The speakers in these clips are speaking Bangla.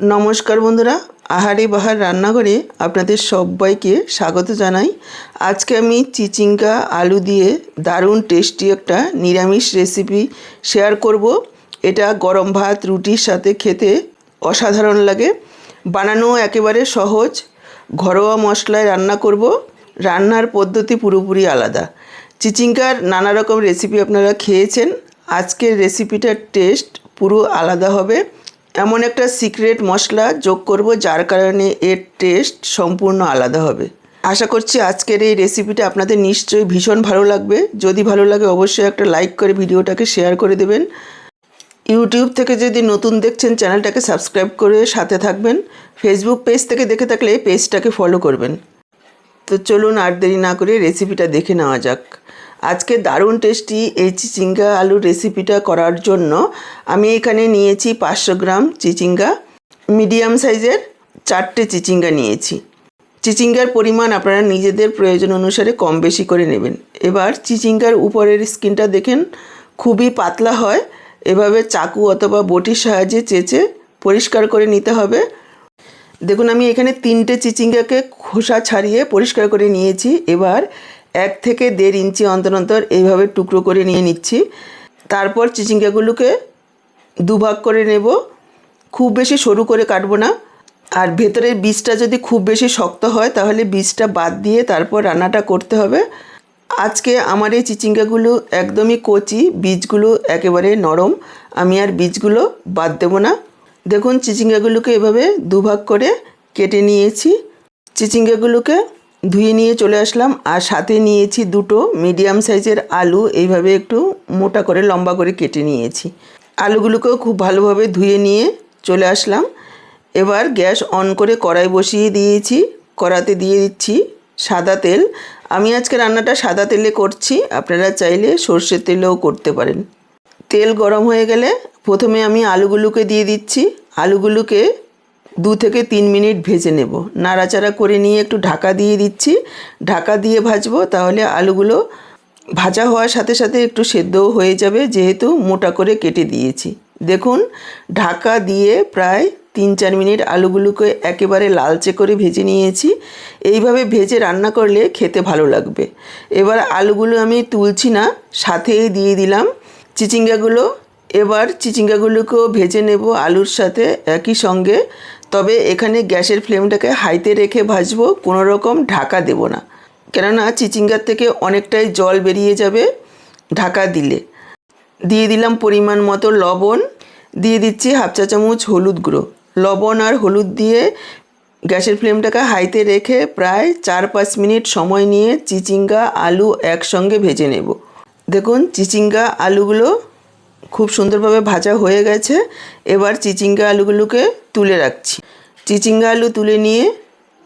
নমস্কার বন্ধুরা, আহারে বাহার রান্নাঘরে আপনাদের সবাইকে স্বাগত জানাই। আজকে আমি চিচিঙ্গা, আলু দিয়ে দারুণ টেস্টি একটা নিরামিষ রেসিপি শেয়ার করব। এটা গরম ভাত, রুটির সাথে খেতে অসাধারণ লাগে। বানানো একেবারে সহজ, ঘরোয়া মশলায় রান্না করব। রান্নার পদ্ধতি পুরোপুরি আলাদা। চিচিঙ্গার নানা রকম রেসিপি আপনারা খেয়েছেন। আজকের রেসিপিটার টেস্ট পুরো আলাদা হবে। এমন একটা সিক্রেট মশলা যোগ করব যার কারণে এর টেস্ট সম্পূর্ণ আলাদা হবে। আশা করছি আজকের এই রেসিপিটা আপনাদের নিশ্চয়ই ভীষণ ভালো লাগবে। যদি ভালো লাগে অবশ্যই একটা লাইক করে ভিডিওটাকে শেয়ার করে দেবেন। ইউটিউব থেকে যদি নতুন দেখছেন, চ্যানেলটাকে সাবস্ক্রাইব করে সাথে থাকবেন। ফেসবুক পেজ থেকে দেখে থাকলে পেজটাকে ফলো করবেন। তো চলুন আর দেরি না করে রেসিপিটা দেখে নেওয়া যাক। আজকে দারুণ টেস্টি এই চিচিঙ্গা আলুর রেসিপিটা করার জন্য আমি এখানে নিয়েছি পাঁচশো গ্রাম চিচিঙ্গা। মিডিয়াম সাইজের চারটে চিচিঙ্গা নিয়েছি। চিচিঙ্গার পরিমাণ আপনারা নিজেদের প্রয়োজন অনুসারে কম বেশি করে নেবেন। এবার চিচিঙ্গার উপরের স্কিনটা দেখেন, খুবই পাতলা হয়। এভাবে চাকু অথবা বটির সাহায্যে চেঁচে পরিষ্কার করে নিতে হবে। দেখুন, আমি এখানে তিনটে চিচিঙ্গাকে খোসা ছাড়িয়ে পরিষ্কার করে নিয়েছি। এবার এক থেকে দেড় ইঞ্চি অন্তর অন্তর এইভাবে টুকরো করে নিয়ে নিচ্ছি। তারপর চিচিঙ্গাগুলোকে দুভাগ করে নেব। খুব বেশি সরু করে কাটবো না। আর ভেতরের বীজটা যদি খুব বেশি শক্ত হয়, তাহলে বীজটা বাদ দিয়ে তারপর রান্নাটা করতে হবে। আজকে আমার এই চিচিঙ্গাগুলো একদমই কচি, বীজগুলো একেবারে নরম। আমি আর বীজগুলো বাদ দেবো না। দেখুন, চিচিঙ্গাগুলোকে এভাবে দুভাগ করে কেটে নিয়েছি। চিচিঙ্গাগুলোকে ধুয়ে নিয়ে চলে আসলাম আর সাথে নিয়েছি দুটো মিডিয়াম সাইজের আলু। এইভাবে একটু মোটা করে, লম্বা করে কেটে নিয়েছি। আলুগুলোকেও খুব ভালোভাবে ধুয়ে নিয়ে চলে আসলাম। এবার গ্যাস অন করে কড়াই বসিয়ে দিয়েছি। কড়াতে দিয়ে দিচ্ছি সাদা তেল। আমি আজকে রান্নাটা সাদা তেলে করছি। আপনারা চাইলে সর্ষের তেলেও করতে পারেন। তেল গরম হয়ে গেলে প্রথমে আমি আলুগুলোকে দিয়ে দিচ্ছি। আলুগুলোকে দু থেকে তিন মিনিট ভেজে নেব। নাড়াচাড়া করে নিয়ে একটু ঢাকা দিয়ে দিচ্ছি। ঢাকা দিয়ে ভাজবো, তাহলে আলুগুলো ভাজা হওয়ার সাথে সাথে একটু সেদ্ধও হয়ে যাবে, যেহেতু মোটা করে কেটে দিয়েছি। দেখুন, ঢাকা দিয়ে প্রায় তিন চার মিনিট আলুগুলোকে একেবারে লালচে করে ভেজে নিয়েছি। এইভাবে ভেজে রান্না করলে খেতে ভালো লাগবে। এবার আলুগুলো আমি তুলছি না, সাথেই দিয়ে দিলাম। চিচিঙ্গাগুলো এবার চিচিঙ্গাগুলোকেও ভেজে নেব আলুর সাথে একই সঙ্গে। তবে এখানে গ্যাসের ফ্লেমটাকে হাইতে রেখে ভাজবো, কোনো রকম ঢাকা দেব না। কেননা চিচিঙ্গার থেকে অনেকটাই জল বেরিয়ে যাবে ঢাকা দিলে। দিয়ে দিলাম পরিমাণ মতো লবণ। দিয়ে দিচ্ছি হাফ চা চামচ হলুদ গুঁড়ো। লবণ আর হলুদ দিয়ে গ্যাসের ফ্লেমটাকে হাইতে রেখে প্রায় চার পাঁচ মিনিট সময় নিয়ে চিচিঙ্গা আলু একসঙ্গে ভেজে নেব। দেখুন, চিচিঙ্গা আলুগুলো খুব সুন্দরভাবে ভাজা হয়ে গেছে। এবার চিচিঙ্গা আলুগুলোকে তুলে রাখছি। চিচিঙ্গা আলু তুলে নিয়ে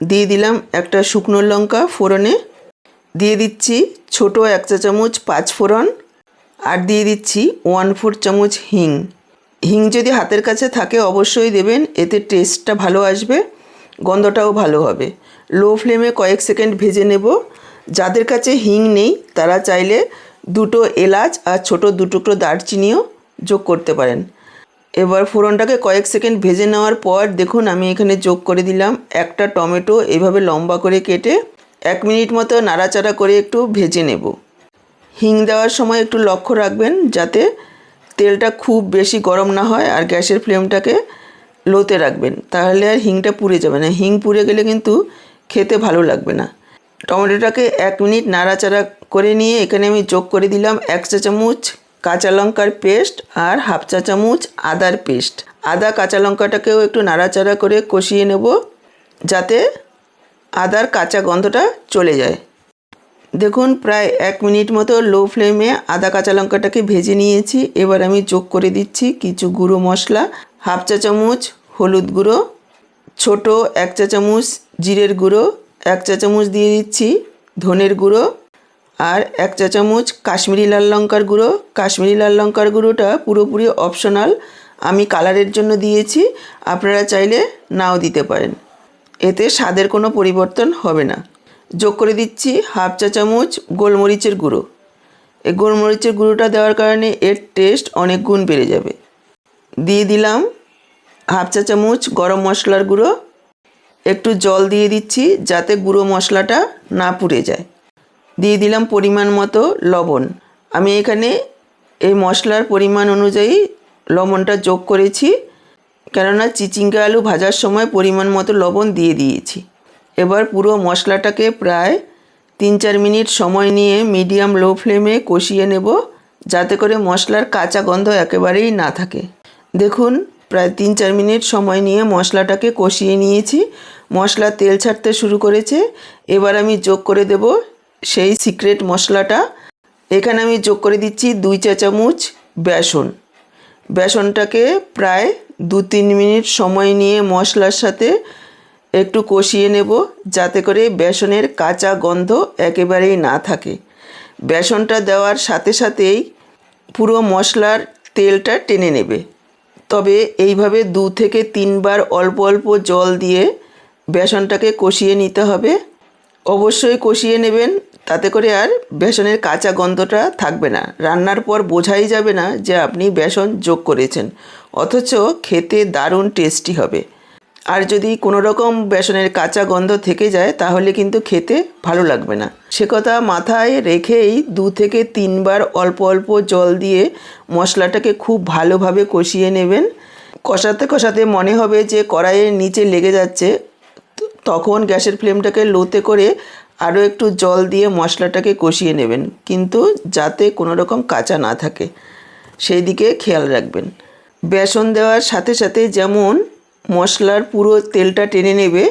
দিয়ে দিলাম একটা শুকনো লঙ্কা ফোড়নে। দিয়ে দিচ্ছি ছোট এক চা চামচ পাঁচ ফোড়ন আর দিয়ে দিচ্ছি ওয়ান ফোর চামচ হিং। হিং যদি হাতের কাছে থাকে অবশ্যই দেবেন, এতে টেস্টটা ভালো আসবে, গন্ধটাও ভালো হবে। লো ফ্লেমে কয়েক সেকেন্ড ভেজে নেব। যাদের কাছে হিং নেই, তারা চাইলে দুটো এলাচ আর ছোট দু টুকরো দারচিনিও যোগ করতে পারেন। এবার ফোড়নটাকে কয়েক সেকেন্ড ভেজে নেওয়ার পর দেখুন আমি এখানে যোগ করে দিলাম একটা টমেটো, এভাবে লম্বা করে কেটে এক মিনিট মতো নাড়াচাড়া করে একটু ভেজে নেব। হিং দেওয়ার সময় একটু লক্ষ্য রাখবেন যাতে তেলটা খুব বেশি গরম না হয় আর গ্যাসের ফ্লেমটাকে লোতে রাখবেন। তাহলে আর হিংটা পুড়ে যাবে না। হিং পুড়ে গেলে কিন্তু খেতে ভালো লাগবে না। টমেটোটাকে এক মিনিট নাড়াচাড়া করে নিয়ে এখানে আমি যোগ করে দিলাম এক চা চামচ কাঁচা লঙ্কার পেস্ট আর হাফ চা চামচ আদার পেস্ট। আদা কাঁচা লঙ্কাটাকেও একটু নাড়াচাড়া করে কষিয়ে নেব যাতে আদার কাঁচা গন্ধটা চলে যায়। দেখুন প্রায় এক মিনিট মতো লো ফ্লেমে আদা কাঁচা লঙ্কাটাকে ভেজে নিয়েছি। এবার আমি যোগ করে দিচ্ছি কিছু গুঁড়ো মশলা, হাফ চা চামচ হলুদ গুঁড়ো, ছোট এক চা চামচ জিরের গুঁড়ো, এক চা চামচ দিয়ে দিচ্ছি ধনের গুঁড়ো আর এক চা চামচ কাশ্মীরি লাল লঙ্কার গুঁড়ো। কাশ্মীরি লাল লঙ্কার গুঁড়োটা পুরোপুরি অপশনাল আমি কালারের জন্য দিয়েছি। আপনারা চাইলে নাও দিতে পারেন। এতে স্বাদের কোনো পরিবর্তন হবে না। যোগ করে দিচ্ছি হাফ চা চামচ গোলমরিচের গুঁড়ো। এই গোলমরিচের গুঁড়োটা দেওয়ার কারণে এর টেস্ট অনেক গুণ বেড়ে যাবে। দিয়ে দিলাম হাফ চা চামচ গরম মশলার গুঁড়ো। একটু জল দিয়ে দিচ্ছি যাতে গুঁড়ো মশলাটা না পুড়ে যায়। দিয়ে দিলাম পরিমাণ মতো লবণ। আমি এখানে এই মশলার পরিমাণ অনুযায়ী লবণটা যোগ করেছি, কেননা চিচিঙ্গা আলু ভাজার সময় পরিমাণ মতো লবণ দিয়ে দিয়েছি। এবার পুরো মশলাটাকে প্রায় তিন চার মিনিট সময় নিয়ে মিডিয়াম লো ফ্লেমে কষিয়ে নেব, যাতে করে মশলার কাঁচা গন্ধ একেবারেই না থাকে। দেখুন, প্রায় তিন চার মিনিট সময় নিয়ে মশলাটাকে কষিয়ে নিয়েছি। মশলা তেল ছাড়তে শুরু করেছে। এবার আমি যোগ করে দেব সেই সিক্রেট মশলাটা। এখানে আমি যোগ করে দিচ্ছি দুই চা চামচ বেসন। বেসনটাকে প্রায় দু তিন মিনিট সময় নিয়ে মশলার সাথে একটু কষিয়ে নেব, যাতে করে বেসনের কাঁচা গন্ধ একেবারেই না থাকে। বেসনটা দেওয়ার সাথে সাথেই পুরো মশলার তেলটা টেনে নেবে। তবে এইভাবে দু থেকে তিনবার অল্প অল্প জল দিয়ে বেসনটাকে কষিয়ে নিতে হবে। অবশ্যই কষিয়ে নেবেন তাতে করে আর বেসনের কাঁচা গন্ধটা থাকবে না। রান্নার পর বোঝাই যাবে না যে আপনি বেসন যোগ করেছেন, অথচ খেতে দারুণ টেস্টি হবে। আর যদি কোনো রকম বেসনের কাঁচা গন্ধ থেকে যায়, তাহলে কিন্তু খেতে ভালো লাগবে না। সে কথা মাথায় রেখেই দু থেকে তিনবার অল্প অল্প জল দিয়ে মশলাটাকে খুব ভালোভাবে কষিয়ে নেবেন। কষাতে কষাতে মনে হবে যে কড়াইয়ের নিচে লেগে যাচ্ছে, তখন গ্যাসের ফ্লেমটাকে লোতে করে আরও একটু জল দিয়ে মশলাটাকে কষিয়ে নেবেন, কিন্তু যাতে কোনো রকম কাঁচা না থাকে। সেই দিকে খেয়াল রাখবেন। বেসন দেওয়ার সাথে সাথে যেমন মশলার পুরো তেলটা টেনে নেবে,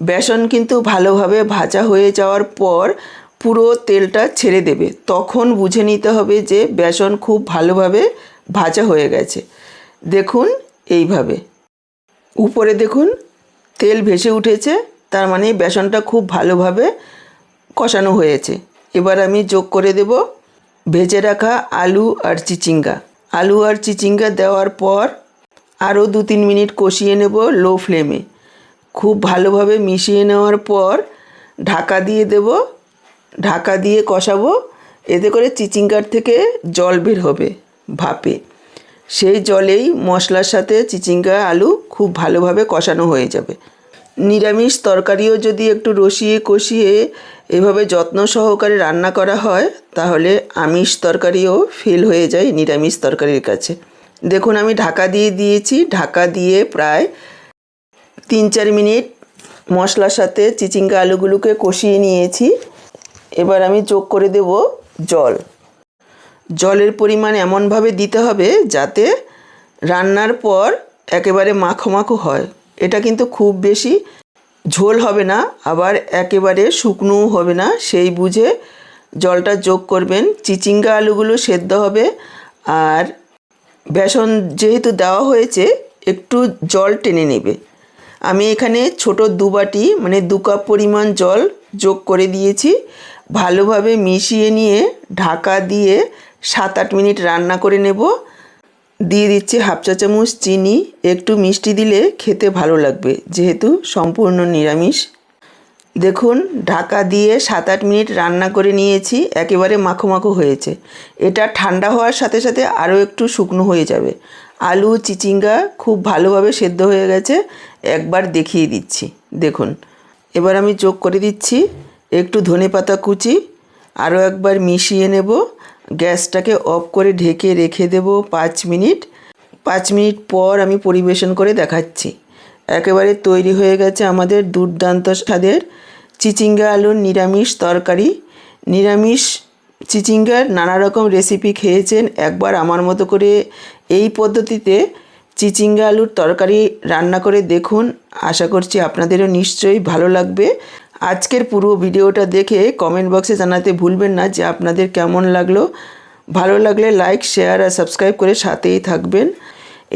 বেসন কিন্তু ভালোভাবে ভাজা হয়ে যাওয়ার পর পুরো তেলটা ছেড়ে দেবে। তখন বুঝে নিতে হবে যে বেসন খুব ভালোভাবে ভাজা হয়ে গেছে। দেখুন এইভাবে। উপরে দেখুন, তেল ভেসে উঠেছে, তার মানে বেসনটা খুব ভালোভাবে কষানো হয়েছে। এবার আমি যোগ করে দেব ভেজে রাখা আলু আর চিচিঙ্গা। আলু আর চিচিঙ্গা দেওয়ার পর আরও দু তিন মিনিট কষিয়ে নেব লো ফ্লেমে। খুব ভালোভাবে মিশিয়ে নেওয়ার পর ঢাকা দিয়ে দেব। ঢাকা দিয়ে কষাবো। এতে করে চিচিঙ্গার থেকে জল বের হবে ভাপে। সেই জলেই মশলার সাথে চিচিঙ্গা, আলু খুব ভালোভাবে কষানো হয়ে যাবে। নিরামিষ তরকারিও যদি একটু রসিয়ে কষিয়ে এভাবে যত্ন সহকারে রান্না করা হয়, তাহলে আমিষ তরকারিও ফেল হয়ে যায় নিরামিষ তরকারির কাছে। দেখুন, আমি ঢাকা দিয়ে দিয়েছি। ঢাকা দিয়ে প্রায় তিন চার মিনিট মশলার সাথে চিচিঙ্গা আলুগুলোকে কষিয়ে নিয়েছি। এবার আমি যোগ করে দেব জল। জলের পরিমাণ এমনভাবে দিতে হবে যাতে রান্নার পর একেবারে মাখো মাখো হয়। এটা কিন্তু খুব বেশি ঝোল হবে না, আবার একেবারে শুকনোও হবে না। সেই বুঝে জলটা যোগ করবেন, চিচিঙ্গা আলুগুলো সেদ্ধ হবে, আর বেসন যেহেতু দেওয়া হয়েছে, একটু জল টেনে নেবে। আমি এখানে ছোট দু বাটি মানে দু কাপ পরিমাণ জল যোগ করে দিয়েছি। ভালোভাবে মিশিয়ে নিয়ে ঢাকা দিয়ে সাত আট মিনিট রান্না করে নেব। দিয়ে দিচ্ছি হাফ চা চামচ চিনি, একটু মিষ্টি দিলে খেতে ভালো লাগবে, যেহেতু সম্পূর্ণ নিরামিষ। দেখুন, ঢাকা দিয়ে সাত আট মিনিট রান্না করে নিয়েছি, একেবারে মাখো মাখো হয়েছে। এটা ঠান্ডা হওয়ার সাথে সাথে আরও একটু শুকনো হয়ে যাবে। আলু, চিচিঙ্গা খুব ভালোভাবে সেদ্ধ হয়ে গেছে, একবার দেখিয়ে দিচ্ছি। দেখুন, এবার আমি যোগ করে দিচ্ছি, একটু ধনে পাতা কুচি, আরও একবার মিশিয়ে নেব গ্যাসটাকে অফ করে ঢেকে রেখে দেব পাঁচ মিনিট। পাঁচ মিনিট পর আমি পরিবেশন করে দেখাচ্ছি। একেবারে তৈরি হয়ে গেছে আমাদের দুর্দান্ত স্বাদের চিচিঙ্গা আলুর নিরামিষ তরকারি। নিরামিষ চিচিঙ্গার নানা রকম রেসিপি খেয়েছেন। একবার আমার মতো করে এই পদ্ধতিতে চিচিঙ্গা আলুর তরকারি রান্না করে দেখুন। আশা করছি আপনাদেরও নিশ্চয়ই ভালো লাগবে। আজকের পুরো ভিডিওটা দেখে কমেন্ট বক্সে জানাতে ভুলবেন না যে আপনাদের কেমন লাগল। ভালো লাগলে লাইক শেয়ার আর সাবস্ক্রাইব করে সাথেই থাকবেন।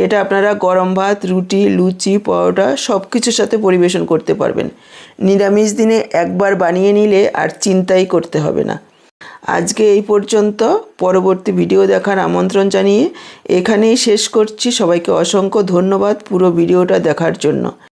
এটা আপনারা গরম ভাত, রুটি, লুচি, পরোটা সব কিছুর সাথে পরিবেশন করতে পারবেন। নিরামিষ দিনে একবার বানিয়ে নিলে আর চিন্তাই করতে হবে না। আজকে এই পর্যন্ত, পরবর্তী ভিডিও দেখার আমন্ত্রণ জানিয়ে এখানেই শেষ করছি। সবাইকে অসংখ্য ধন্যবাদ পুরো ভিডিওটা দেখার জন্য।